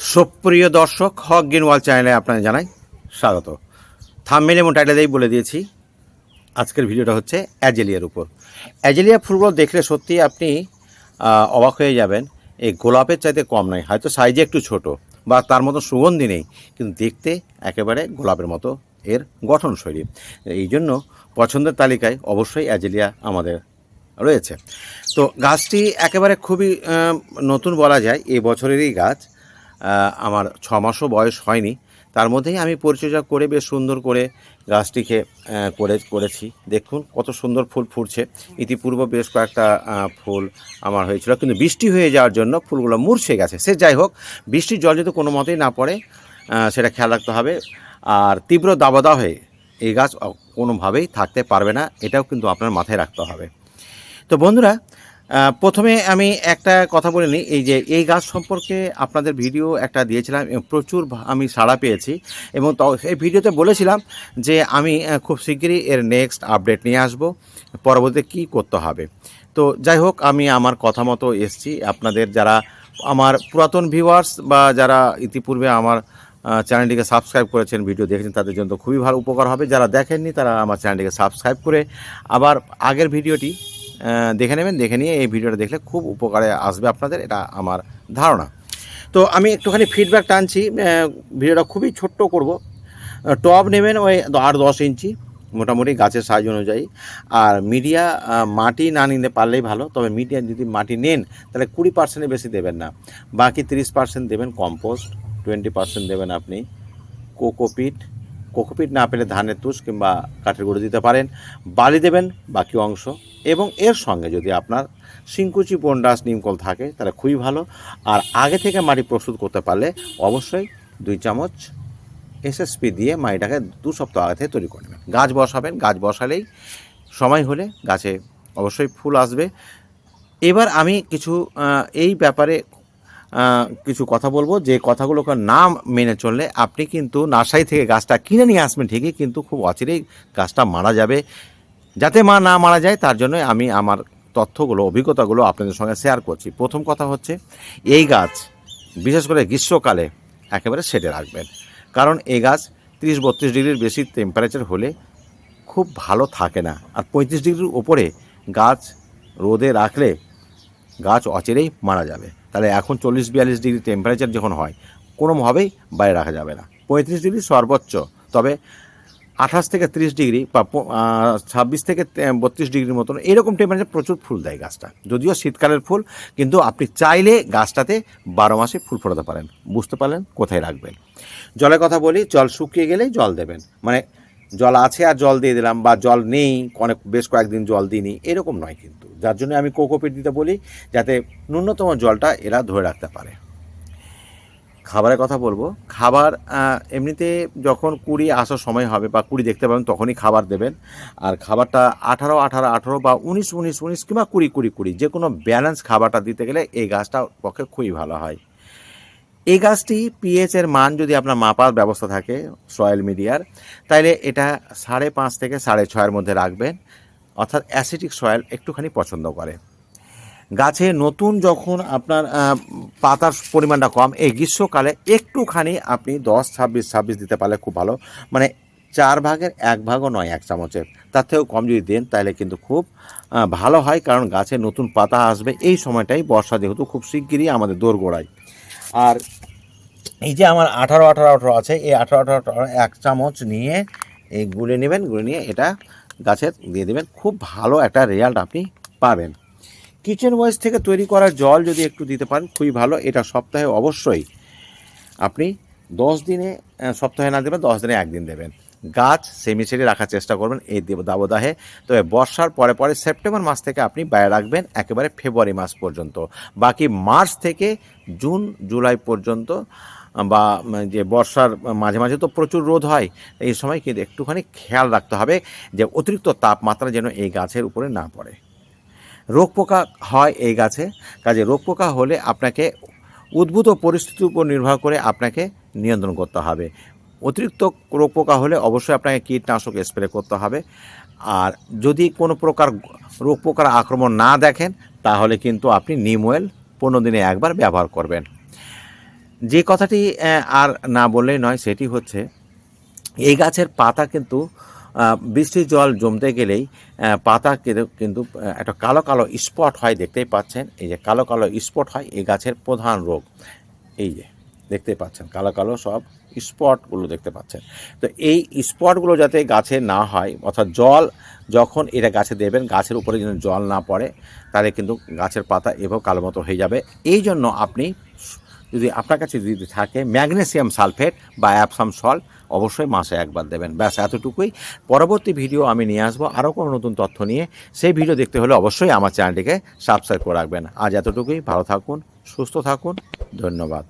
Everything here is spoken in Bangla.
সুপ্রিয় দর্শক, হক গিনওয়াল চ্যানেলে আপনাকে জানাই স্বাগত। থামমেল এবং টাইটেলেই বলে দিয়েছি, আজকের ভিডিওটা হচ্ছে অ্যাজেলিয়ার উপর। অ্যাজেলিয়া ফুলগুলো দেখলে সত্যি আপনি অবাক হয়ে যাবেন, এই গোলাপের চাইতে কম নয়, হয়তো সাইজে একটু ছোট বা তার মতো সুগন্ধি নেই, কিন্তু দেখতে একেবারে গোলাপের মতো এর গঠনশৈলী। এই জন্য পছন্দের তালিকায় অবশ্যই অ্যাজেলিয়া আমাদের রয়েছে। তো গাছটি একেবারে খুবই নতুন বলা যায় এই বছরেরই গাছ। আমার ছ মাসও বয়স হয়নি। তার মধ্যেই আমি পরিচর্যা করে বেশ সুন্দর করে গাছটিকে করে, করেছি। দেখুন কত সুন্দর ফুল ফুটছে। ইতিপূর্বে বেশ কয়েকটা ফুল আমার হয়েছিল। কিন্তু বৃষ্টি হয়ে যাওয়ার জন্য ফুলগুলো মূর্ছে গেছে। সে যাই হোক, বৃষ্টির জল যদি কোনো মতেই না পড়ে সেটা খেয়াল রাখতে হবে। আর তীব্র দাবদাহে এই গাছ কোনোভাবেই থাকতে পারবে না। এটাও কিন্তু আপনার মাথায় রাখতে হবে। তো বন্ধুরা প্রথমে আমি একটা কথা বলে নিই। এই যে, এই গাছ সম্পর্কে আপনাদের ভিডিও একটা দিয়েছিলাম প্রচুর আমি সাড়া পেয়েছি এবং এই ভিডিওতে বলেছিলাম যে আমি খুব শিগগিরই এর নেক্সট আপডেট নিয়ে আসব, পরবর্তীতে কী করতে হবে। তো যাই হোক, আমি আমার কথা মতো এসছি। আপনাদের যারা আমার পুরাতন ভিউয়ার্স বা যারা ইতিপূর্বে আমার চ্যানেলটিকে সাবস্ক্রাইব করেছেন ভিডিও দেখেছেন, তাদের জন্য খুবই ভালো উপকার হবে। যারা দেখেননি, তারা আমার চ্যানেলটিকে সাবস্ক্রাইব করে আবার আগের ভিডিওটি দেখে নেবেন, দেখে নিয়ে এই ভিডিওটা দেখলে খুব উপকারে আসবে আপনাদের, এটা আমার ধারণা। তো আমি একটুখানি ফিডব্যাক টানছি ভিডিওটা খুবই ছোট্ট করব। টব নেবেন ওই আট দশ ইঞ্চি, মোটামুটি গাছের সাইজ অনুযায়ী। আর মিডিয়া মাটি না নিতে পারলেই ভালো, তবে মিডিয়া যদি মাটি নেন, তাহলে কুড়ি পার্সেন্টের বেশি দেবেন না। বাকি তিরিশ পার্সেন্ট দেবেন কম্পোস্ট টোয়েন্টি পার্সেন্ট দেবেন আপনি কোকোপিট কোকোপিট না পেলে ধানের তুষ কিংবা কাঠের গুঁড়ো দিতে পারেন, বালি দেবেন বাকি অংশ, এবং এর সঙ্গে যদি আপনার সিংকুচি বন্ডাস, নিমকল থাকে, তাহলে খুবই ভালো। আর আগে থেকে মাটি প্রস্তুত করতে পারলে অবশ্যই দুই চামচ এসএসপি দিয়ে মাটিটাকে দু সপ্তাহ আগে থেকে তৈরি করবেন গাছ বসাবেন, গাছ বসালেই সময় হলে গাছে অবশ্যই ফুল আসবে। এবার আমি কিছু এই ব্যাপারে কিছু কথা বলব। যে কথাগুলোকে না মেনে চললে আপনি কিন্তু নার্সারি থেকে গাছটা কিনে নিয়ে আসবেন ঠিকই, কিন্তু খুব অচিরেই গাছটা মারা যাবে। যাতে মা না মারা যায়, তার জন্য আমি আমার তথ্যগুলো, অভিজ্ঞতাগুলো আপনাদের সঙ্গে শেয়ার করছি। প্রথম কথা হচ্ছে, এই গাছ বিশেষ করে গ্রীষ্মকালে একেবারে সেটে রাখবেন। কারণ এই গাছ তিরিশ বত্রিশ ডিগ্রির বেশি টেম্পারেচার হলে খুব ভালো থাকে না। আর পঁয়ত্রিশ ডিগ্রির ওপরে গাছ রোদে রাখলে গাছ অচেরেই মারা যাবে। তাহলে এখন চল্লিশ বিয়াল্লিশ ডিগ্রি টেম্পারেচার যখন হয় কোনোভাবেই বাইরে রাখা যাবে না। পঁয়ত্রিশ ডিগ্রি সর্বোচ্চ। তবে আঠাশ থেকে তিরিশ ডিগ্রি বা ছাব্বিশ থেকে বত্রিশ ডিগ্রির মতন এরকম টেম্পারেচার প্রচুর ফুল দেয় গাছটা। যদিও শীতকালের ফুল, কিন্তু আপনি চাইলে গাছটাতে বারো মাসে ফুল ফোটাতে পারেন। বুঝতে পারলেন? কোথায় রাখবেন? জলের কথা বলি, জল শুকিয়ে গেলেই জল দেবেন। মানে জল আছে আর জল দিয়ে দিলাম, বা জল নেই, অনেক, বেশ কয়েকদিন জল দিইনি, এরকম নয় কিন্তু। যার জন্য আমি কোকোপিট দিতে বলি, যাতে ন্যূনতম জলটা এরা ধরে রাখতে পারে। খাবারের কথা বলব। খাবার এমনিতে যখন কুড়ি আসার সময় হবে বা কুড়ি দেখতে পাবেন, তখনই খাবার দেবেন। আর খাবারটা আঠারো আঠারো আঠারো বা উনিশ উনিশ উনিশ কিংবা কুড়ি কুড়ি কুড়ি যে কোনো ব্যালেন্স খাবারটা দিতে গেলে এই গাছটা পক্ষে খুবই ভালো হয়। এই গাছটি পিএইচ এর মান যদি আপনার মাপার ব্যবস্থা থাকে সয়েল মিডিয়ার তাহলে এটা সাড়ে পাঁচ থেকে সাড়ে ছয়ের মধ্যে রাখবেন। অর্থাৎ অ্যাসিটিক সয়েল একটুখানি পছন্দ করে। গাছে নতুন যখন আপনার পাতার পরিমাণটা কম, এই গ্রীষ্মকালে একটুখানি আপনি দশ, ছাব্বিশ ছাব্বিশ দিতে পারলে খুব ভালো। মানে চার ভাগের এক ভাগও নয় এক চামচের। তার থেকেও কম যদি দেন, তাহলে কিন্তু খুব ভালো হয়, কারণ গাছে নতুন পাতা আসবে। এই সময়টাই বর্ষা যেহেতু খুব শিগগিরই আমাদের দোরগোড়ায়। আর এই যে আমার আঠারো আঠারো আঠারো আছে, এই আঠারো আঠারো আঠারো এক চামচ নিয়ে এই গুলে নেবেন, গুলে নিয়ে এটা গাছের দিয়ে দেবেন। খুব ভালো একটা রেজাল্ট আপনি পাবেন। কিচেন ওয়েস থেকে তৈরি করা জল যদি একটু দিতে পারেন, খুবই ভালো। এটা সপ্তাহে অবশ্যই আপনি দশ দিনে সপ্তাহে না দেবেন, দশ দিনে একদিন দেবেন। গাছ সেমিসেরি রাখার চেষ্টা করবেন এই দেব, দাবদাহে। তবে বর্ষার পরে পরে সেপ্টেম্বর মাস থেকে আপনি বাইরে রাখবেন একেবারে ফেব্রুয়ারি মাস পর্যন্ত। বাকি মার্চ থেকে জুন, জুলাই পর্যন্ত বা যে বর্ষার মাঝে মাঝে তো প্রচুর রোদ হয়, এই সময় কিন্তু একটুখানি খেয়াল রাখতে হবে যে অতিরিক্ত তাপমাত্রা যেন এই গাছের উপরে না পড়ে। রোগ পোকা হয় এই গাছে, কাজে রোগ পোকা হলে আপনাকে উদ্ভূত পরিস্থিতির উপর নির্ভর করে আপনাকে নিয়ন্ত্রণ করতে হবে। অতিরিক্ত রোগ পোকা হলে অবশ্যই আপনাকে কীটনাশক স্প্রে করতে হবে। আর যদি কোনো প্রকার রোগ পোকার আক্রমণ না দেখেন, তাহলে কিন্তু আপনি নিম পনেরো দিনে একবার ব্যবহার করবেন। যে কথাটি আর না বললেই নয়, সেটি হচ্ছে, এই গাছের পাতা কিন্তু বৃষ্টির জল জমতে গেলেই পাতা কিন্তু- একটা কালো কালো স্পট হয়, দেখতেই পাচ্ছেন। এই যে কালো কালো স্পট হয়, এই গাছের প্রধান রোগ। এই যে দেখতে পাচ্ছেন, কালো কালো সব স্পটগুলো দেখতে পাচ্ছেন। তো এই স্পটগুলো যাতে গাছে না হয়, অর্থাৎ জল যখন এটা গাছে দেবেন, গাছের উপরে যেন জল না পড়ে, তাহলে কিন্তু গাছের পাতা এভাবে কালো মতো হয়ে যাবে। এই জন্য আপনি যদি আপনার কাছে যদি থাকে ম্যাগনেসিয়াম সালফেট বা অ্যাপসাম সল্ট, অবশ্যই মাসে একবার দেবেন। ব্যাস, এতটুকুই। পরবর্তী ভিডিও আমি নিয়ে আসব আরও কোনো নতুন তথ্য নিয়ে। সেই ভিডিও দেখতে হলে অবশ্যই আমার চ্যানেলটিকে সাবস্ক্রাইব করে রাখবেন। আজ এতটুকুই। ভালো থাকুন, সুস্থ থাকুন। ধন্যবাদ।